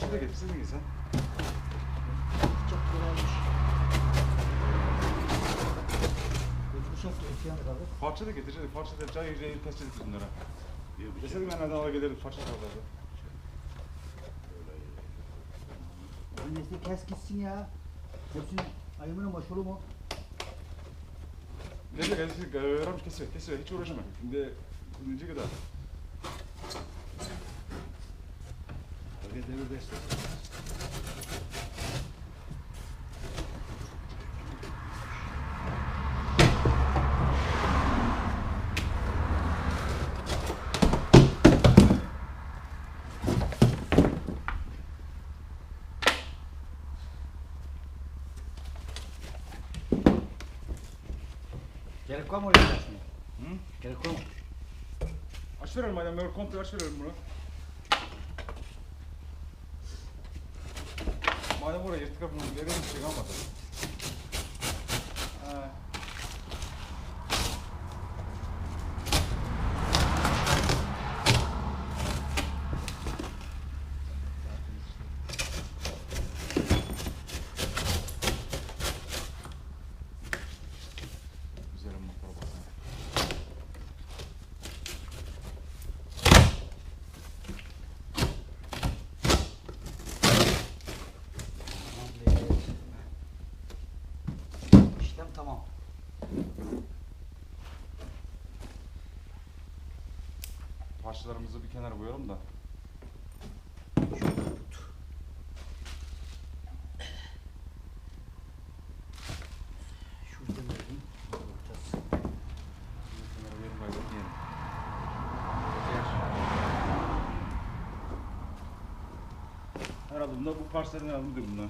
Da getirsin mi sen? Çok güzelmiş. Götürüş yaptı. Öte yanında kaldı. Parça da getir. Parça da çay yüzeyi test edip bunlara. Desedim ben nereden ala gelirim parça kalırdı. Öyleyse kes gitsin ya. Hepsinin ayımının başvuru mu? Ne de gelsin öğrenmiş kesiyor kesiyor hiç uğraşma. Şimdi kuyunca kadar. Bugün devir destek. Gerek var mı oraya gelsin? Hı? Gerek var mı? Aç verelim madem böyle komple aç verelim bunu. Oraya yırtık kapını verelim bir şey kalmadı. Ha. Güzelim motora baksana. İşlem tamam. Parçalarımızı bir kenara koyalım da. Şuradan vereyim. Kenara verin. Herhalde bunda bu parçaların herhalde de bunlar.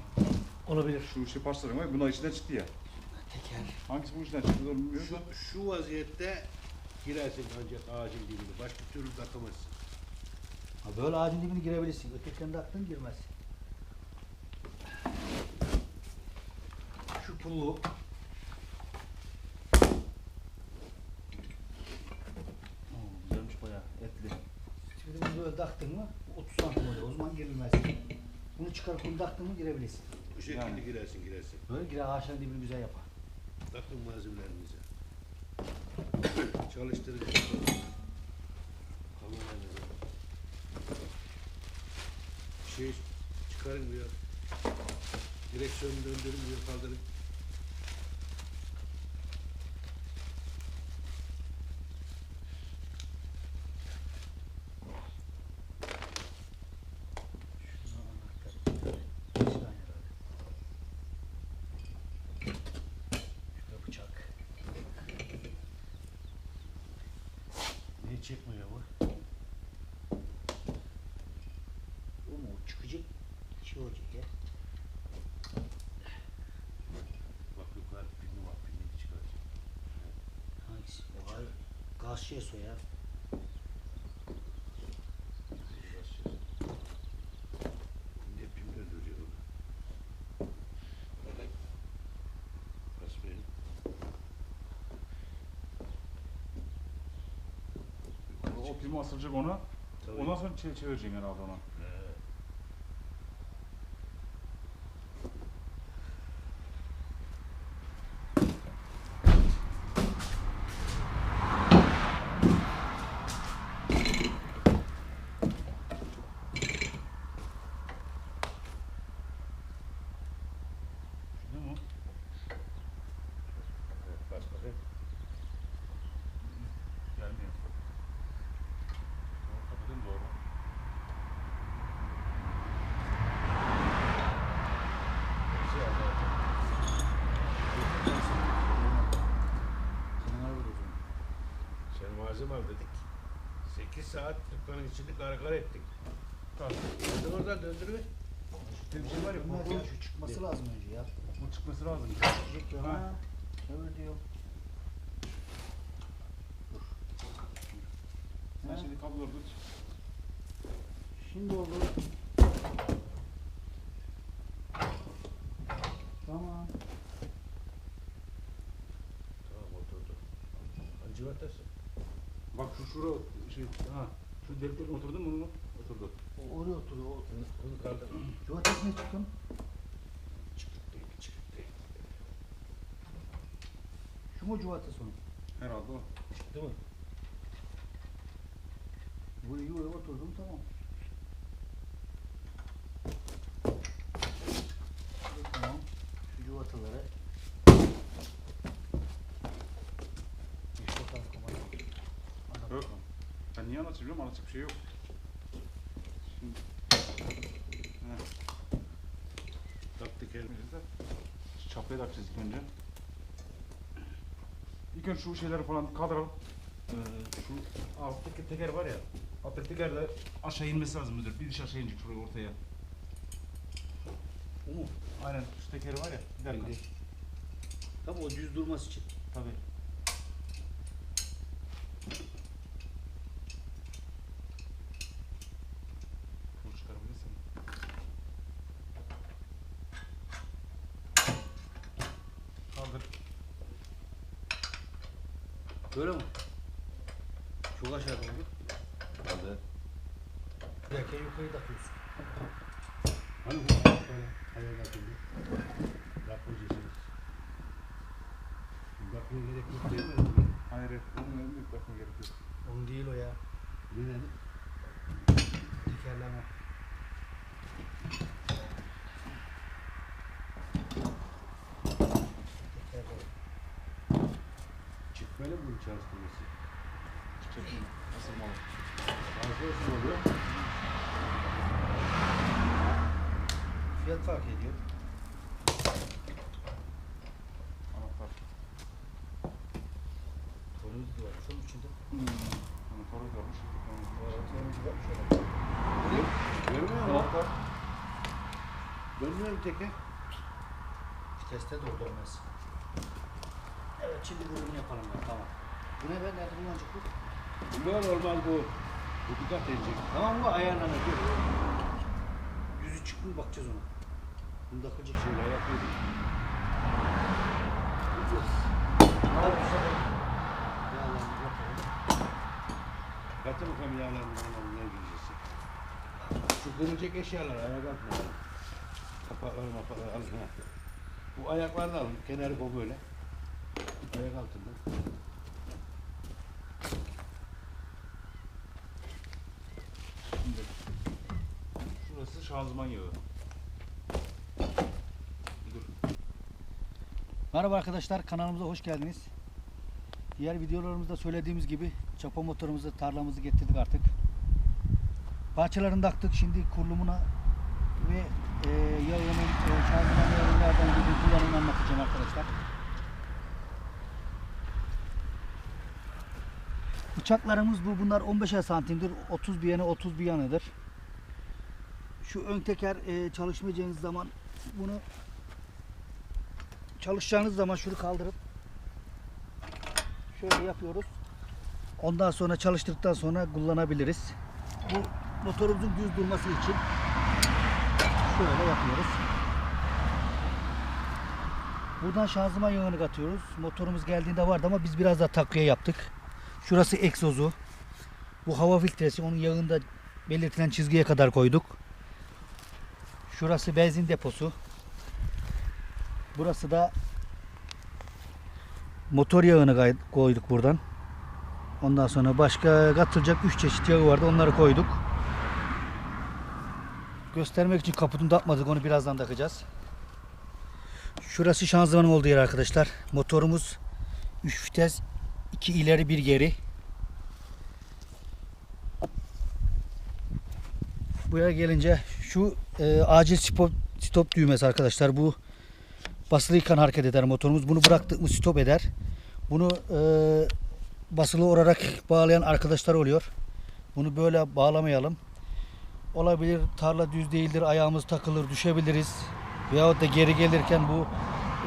Olabilir. Şu şey parçaların var. Bunlar içinden çıktı ya. Teker. Hangisi bu içinden çıktı onu Şu, şu vaziyette girersin ancak ağacın dibine. Başka türlü takamazsın. Ha böyle ağacın dibine girebilirsin. Ötekilerinde aklın girmez. Şu pullu. Oo, güzelmiş bayağı etli. Şimdi bunu böyle taktın mı 30 santim oluyor. O zaman girilmez. Bunu çıkarıp bunu taktın mı girebilirsin. Bu şekilde Yani. girersin girersin. Böyle girer ağaçların dibini güzel yapar. Takın malzemelerinizi. Çalıştırıcı. Kameranızı. Şey çıkarın diyor. Direksiyonu döndürün diyor kaldırın. Şuna anahtar. İki tane herhalde. Şurada bıçak. Niye çekmiyor bu? O mu? O çıkacak. Şey olacak ya. Bak yukarı pinli bak çıkaracak. Hangisi? Gaz şişesi o ya. O pimi asılacak ona. Tabii. Ondan sonra çe çevireceksin herhalde ona. He. Değil mi? Evet, bas bakayım. Gelmiyor. Doğru kapatayım doğru. Şey al, al. Senin araba da o zaman. Sen malzeme al dedik. 8 saat dükkanın içinde kara kara ettik. Tamam. Hadi oradan döndürme. Bir şey var ya Bunlar bu, şu çıkması lazım önce ya. bu çıkması lazım. Çıkacak ya. Ha. Çevir diyor. Sen şimdi kabloları tut. Şimdi oldu. Tamam. Tamam oturdu. Hancıvatasın. Bak şu şura şey ha şu deliklerin oturdu mu? Oturdu. O oraya oturuyor. O, Onu, kaldır. cumartesine çıktım. Çıkıp değil. Şu mu cumartesi sonu? Herhalde o. Çıktı mı? Buraya oturdum. Tamam. Şu cuvataları. İşte kalkama. Yok. Niye anlatacağım? Anlatacak bir şey yok. Şimdi. Heh. Taktik el. Biz de şu çapayı da açacağız ilk önce. İlk önce şu şeyleri falan kaldıralım. Ee, şu alttaki teker var ya. Alttaki teker de aşağı inmesi lazım müdür. Bir diş aşağı inecek şuraya ortaya. O mu? Aynen şu tekeri var ya. Bir dakika. Tabii o düz durması için. Tabii. Kıl çıkarabilirsin. Kaldır. Böyle mi? Çok aşağıda oldu. Kaldır. Yukarı takıyorsun. Hani bu böyle ayağa kalkıldı. Rapor cesedi. Bakmaya gerek yok değil mi? Hayır, onun önünde bakma gerek yok. Onun değil o ya. Ne dedi? Tekerleme. Tekerleme. Çıkmalı bunun çalıştırması? Çekin. Nasıl mal? Fazla olsun oluyor. Fiyat fark ediyor. Anahtar. Tornavida da var. Şunun içinde. Hmm. Anahtarı görmüş. Tornavida bakmış adam. Görmüyor musun? Dönmüyor mu teker? Viteste de dönmez. Evet şimdi bunu yapalım ya tamam. Bu ne be? Nerede kullanacak bu? Bunlar normal bu. Bu dikkat edecek. Tamam bu ayarlanır. Çıktı mı bakacağız ona. Bunu şey. Yapıyordum. Al bu sefer. Yağlarını yapalım. Katı bakalım yağlarından ne gireceğiz. Şu kırılacak eşyalar ayağa kalkma. Kapakları mapakları alın. Bu ayakları da alın. Kenarı bu böyle. Ayak altında. Şimdi. Şurası şanzıman yağı. Dur. Merhaba arkadaşlar kanalımıza hoş geldiniz. Diğer videolarımızda söylediğimiz gibi çapa motorumuzu tarlamızı getirdik artık. Parçalarını taktık şimdi kurulumuna ve e, yağının e, şanzıman nereden gibi kullanımını anlatacağım arkadaşlar. Bıçaklarımız bu. Bunlar 15'er santimdir. 30 bir yanı 30 bir yanıdır. Şu ön teker e, çalışmayacağınız zaman bunu çalışacağınız zaman şunu kaldırıp şöyle yapıyoruz. Ondan sonra çalıştırdıktan sonra kullanabiliriz. Bu motorumuzun düz durması için şöyle yapıyoruz. Buradan şanzıman yağını katıyoruz. Motorumuz geldiğinde vardı ama biz biraz daha takviye yaptık. Şurası egzozu. Bu hava filtresi. Onun yağını da belirtilen çizgiye kadar koyduk. Şurası benzin deposu. Burası da motor yağını koyduk buradan. Ondan sonra başka katılacak 3 çeşit yağı vardı. Onları koyduk. Göstermek için kaputunu takmadık. Onu birazdan takacağız. Şurası şanzımanın olduğu yer arkadaşlar. Motorumuz 3 vites 2 ileri bir geri. Buraya gelince şu e, acil stop, stop düğmesi arkadaşlar. Bu basılıyken hareket eder motorumuz. Bunu bıraktık stop eder. Bunu e, basılı olarak bağlayan arkadaşlar oluyor. Bunu böyle bağlamayalım. Olabilir tarla düz değildir ayağımız takılır düşebiliriz. Veyahut da geri gelirken bu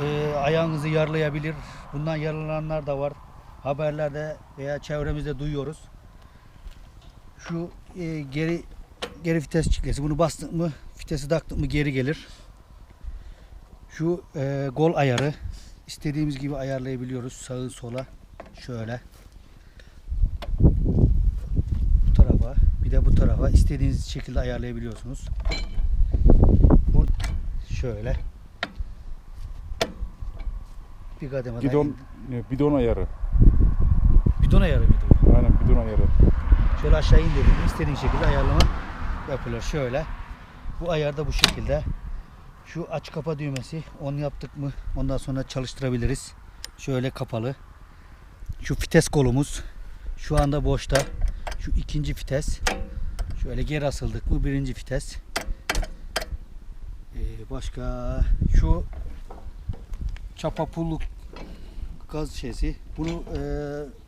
e, ayağınızı yarlayabilir. Bundan yaralananlar da var. Haberlerde veya çevremizde duyuyoruz. Şu e, geri geri vites çiklesi. Bunu bastık mı vitesi taktık mı geri gelir. Şu e, gol ayarı istediğimiz gibi ayarlayabiliyoruz sağı sola şöyle bu tarafa bir de bu tarafa istediğiniz şekilde ayarlayabiliyorsunuz. Bu şöyle. Bir kademe Bidon, ne, bidon ayarı. bidon ayarı mıydı bu? Aynen bidon ayarı. Şöyle aşağı indirdiğinde istediğin şekilde ayarlama yapılır. Şöyle. Bu ayar da bu şekilde. Şu aç kapa düğmesi. Onu yaptık mı ondan sonra çalıştırabiliriz. Şöyle kapalı. Şu vites kolumuz. Şu anda boşta. Şu ikinci vites. Şöyle geri asıldık mı birinci vites. Ee, başka şu çapa pulluk gaz şeysi. Bunu e,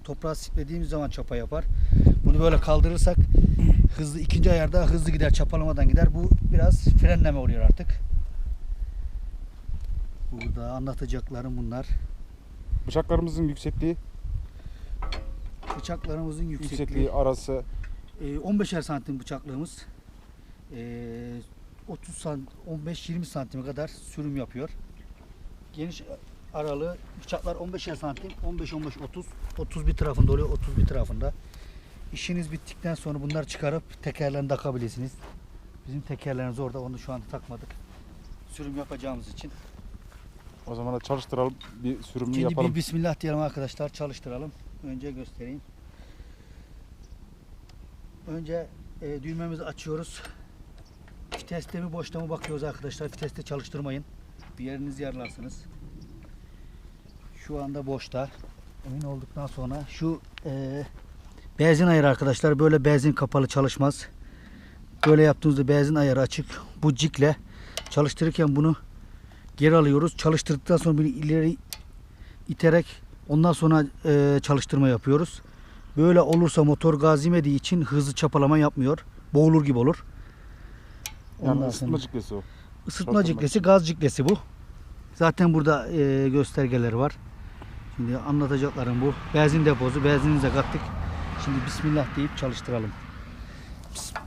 toprağa siplediğimiz zaman çapa yapar. Bunu böyle kaldırırsak hızlı ikinci ayarda hızlı gider çapalamadan gider. Bu biraz frenleme oluyor artık. Burada anlatacaklarım bunlar. Bıçaklarımızın yüksekliği, Bıçaklarımızın yüksekliği, yüksekliği arası e, 15'er santim bıçaklığımız. E, 30 sant 15-20 santime kadar sürüm yapıyor. Geniş aralığı bıçaklar 15'er santim, 15-15 30 30 bir tarafında oluyor, 30 bir tarafında. İşiniz bittikten sonra bunları çıkarıp tekerlerini takabilirsiniz. Bizim tekerlerimiz orada, onu şu anda takmadık. Sürüm yapacağımız için. o zaman da çalıştıralım bir sürümünü Şimdi yapalım. bir bismillah diyelim arkadaşlar, çalıştıralım. Önce göstereyim. Önce e, düğmemizi açıyoruz. Viteste mi boşta mı bakıyoruz arkadaşlar. Viteste çalıştırmayın. Bir yerinizi yaralarsınız. Şu anda boşta. Emin olduktan sonra şu e, benzin ayarı arkadaşlar. Böyle benzin kapalı çalışmaz. Böyle yaptığınızda benzin ayarı açık. Bu cikle çalıştırırken bunu geri alıyoruz. Çalıştırdıktan sonra bunu ileri iterek ondan sonra e, çalıştırma yapıyoruz. Böyle olursa motor gaz yemediği için hızlı çapalama yapmıyor. Boğulur gibi olur. yani ısıtma ciklesi o. Çapalama. ciklesi, gaz ciklesi bu. Zaten burada e, göstergeleri var. Şimdi anlatacaklarım bu. Benzin deposu, benzinimize kattık. Şimdi Bismillah deyip çalıştıralım. Bismillah.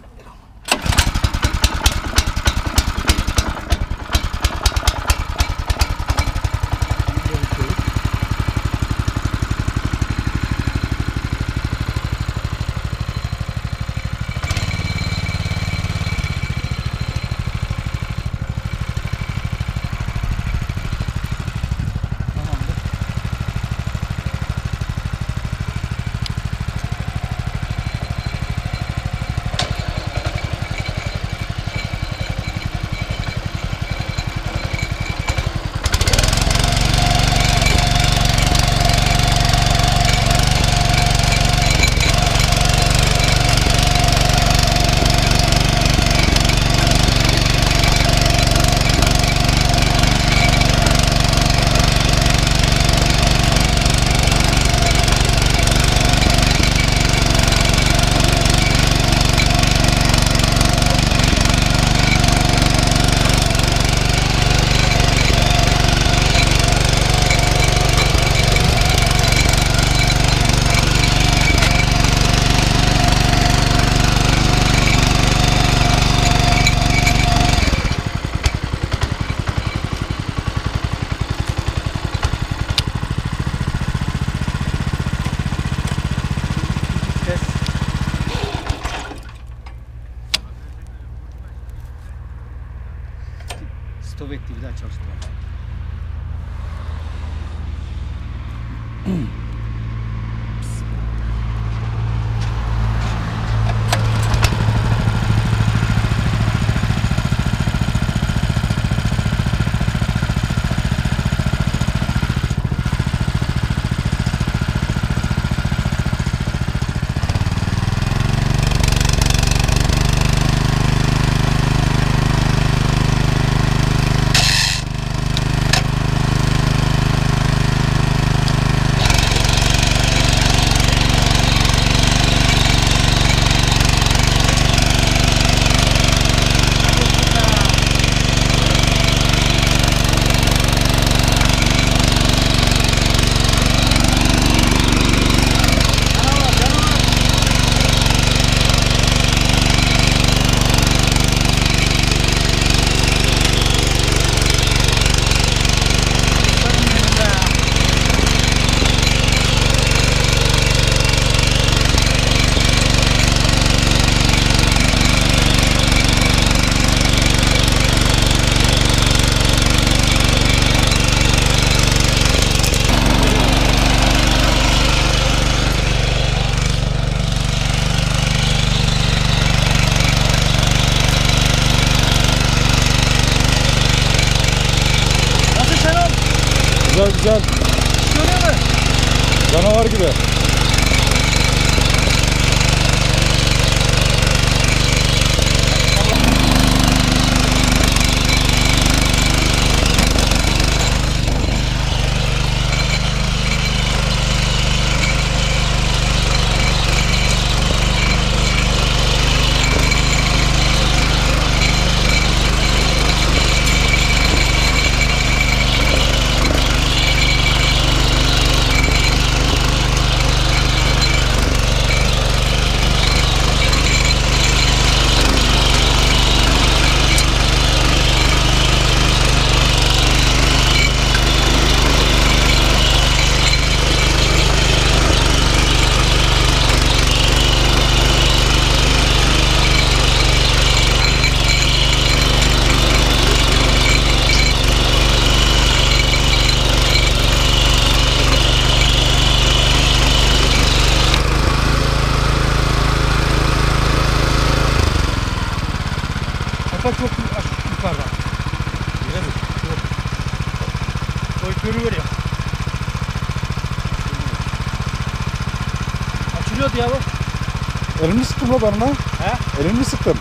Sıktım la ben lan. He? Elini sıktım.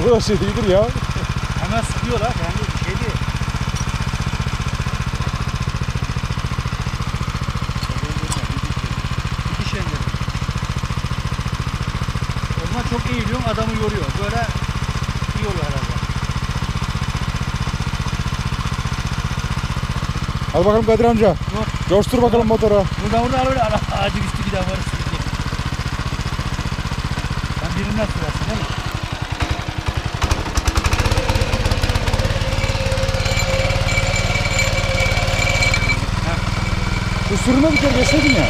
o kadar şey değildir ya. Hemen sıkıyor la. Yani bir şey değil. İki şey dedim. O zaman çok eğiliyorsun adamı yoruyor. Böyle iyi olur herhalde. Hadi bakalım Kadir amca. Yok. Coştur bakalım motoru. Buradan buradan böyle ara ağacı üstü gider varız birinden sürersin değil mi? Şu sürüme bir kere geçseydin ya.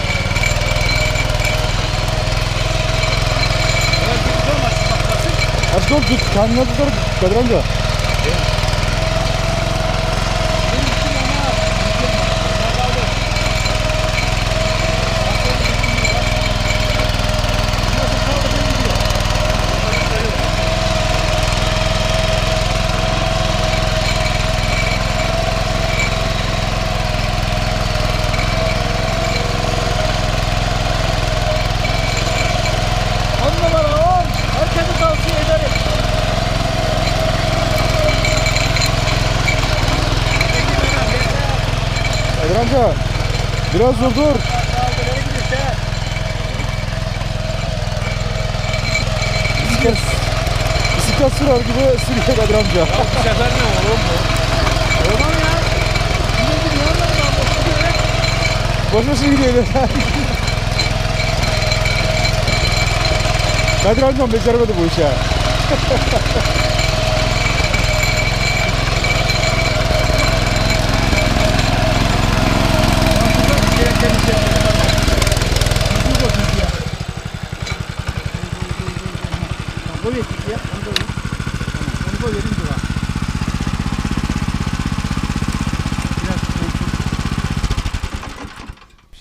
Hadi dur tut. Kendine tutar Kadir amca. Benim için ona Bak abi. Nasıl kaldı benim diyor. On numara on. Herkese tavsiye ederim. Kadir amca. Biraz dur dur. Bisiklet, bisiklet sürer gibi sürüyor Kadir amca. Bu sefer ne oğlum bu? Olmam ya. Yine bir yandan da anlaşılıyor. Boş boşuna gidiyor. Kadir amcam beceremedi bu işi. ha. Koy ettik ya. Onu koy. Tamam. Onu koy verin dura. Biraz soğutun.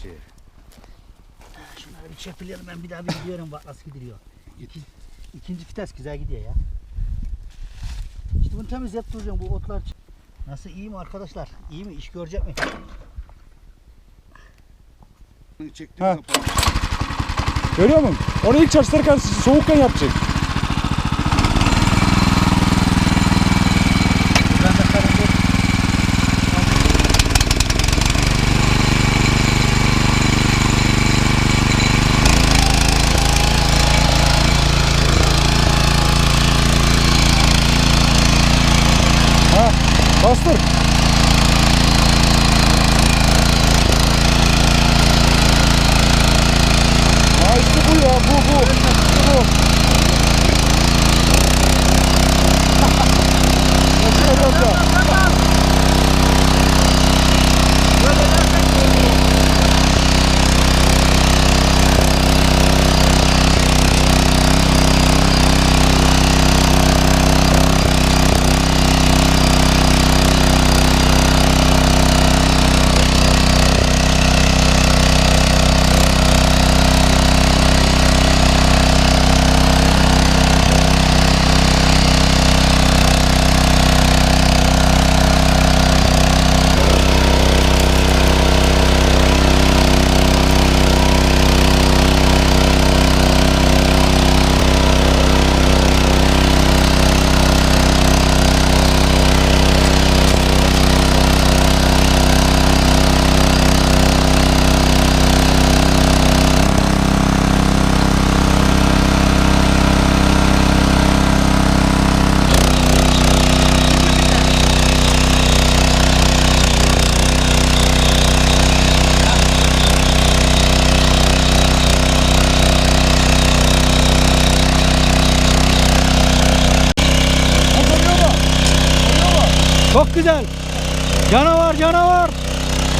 Şey. Şunları bir çepileyelim ben bir gidiyorum bak nasıl gidiyor. İki, ikinci vites güzel gidiyor ya. İşte bunu temiz yap duracağım bu otlar. Nasıl iyi mi arkadaşlar? İyi mi? İş görecek mi? Çektim. Görüyor musun? Onu ilk çalıştırırken soğukken yapacak. Çok güzel. Canavar canavar.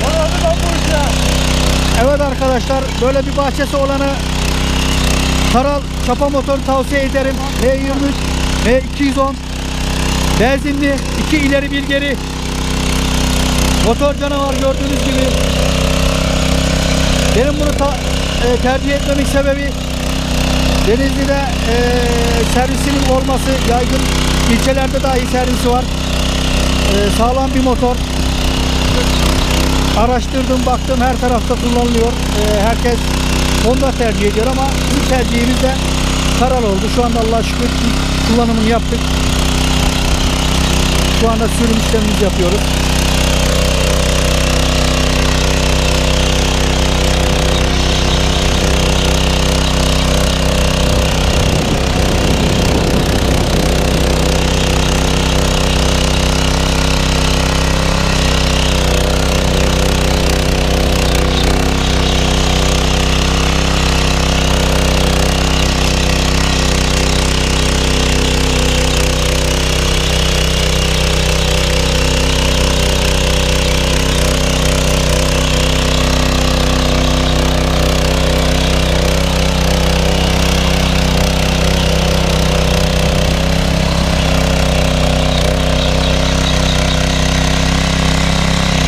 Bu işe. Evet arkadaşlar böyle bir bahçesi olanı Taral çapa motor tavsiye ederim. H23, H210 benzinli, iki ileri bir geri. Motor canavar gördüğünüz gibi. Benim bunu ta- e, tercih etmemin sebebi Denizli'de e, servisinin olması yaygın ilçelerde dahi servisi var. E, sağlam bir motor. Araştırdım, baktım her tarafta kullanılıyor. Ee, herkes Honda tercih ediyor ama bizim tercihimiz de Karal oldu. Şu anda Allah'a şükür ilk kullanımını yaptık. Şu anda sürüm işlemimizi yapıyoruz.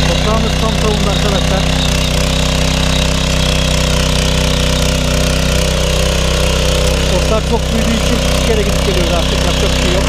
Toprağımız tam savundu arkadaşlar. Otlar çok büyüdüğü için bir kere gidip geliyoruz artık. Yapacak bir şey yok.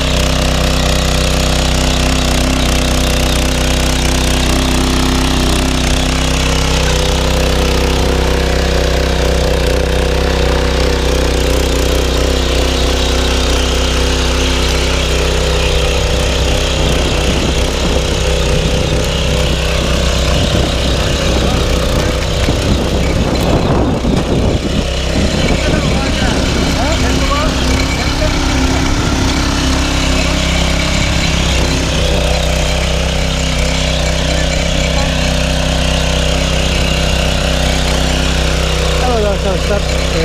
Evet arkadaşlar eee,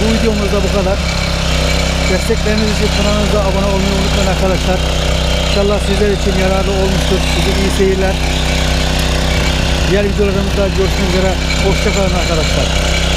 bu videomuz da bu kadar. Destekleriniz için kanalımıza abone olmayı unutmayın arkadaşlar. İnşallah sizler için yararlı olmuştur. Size iyi seyirler. Diğer videolarımızda görüşmek üzere. Hoşçakalın arkadaşlar.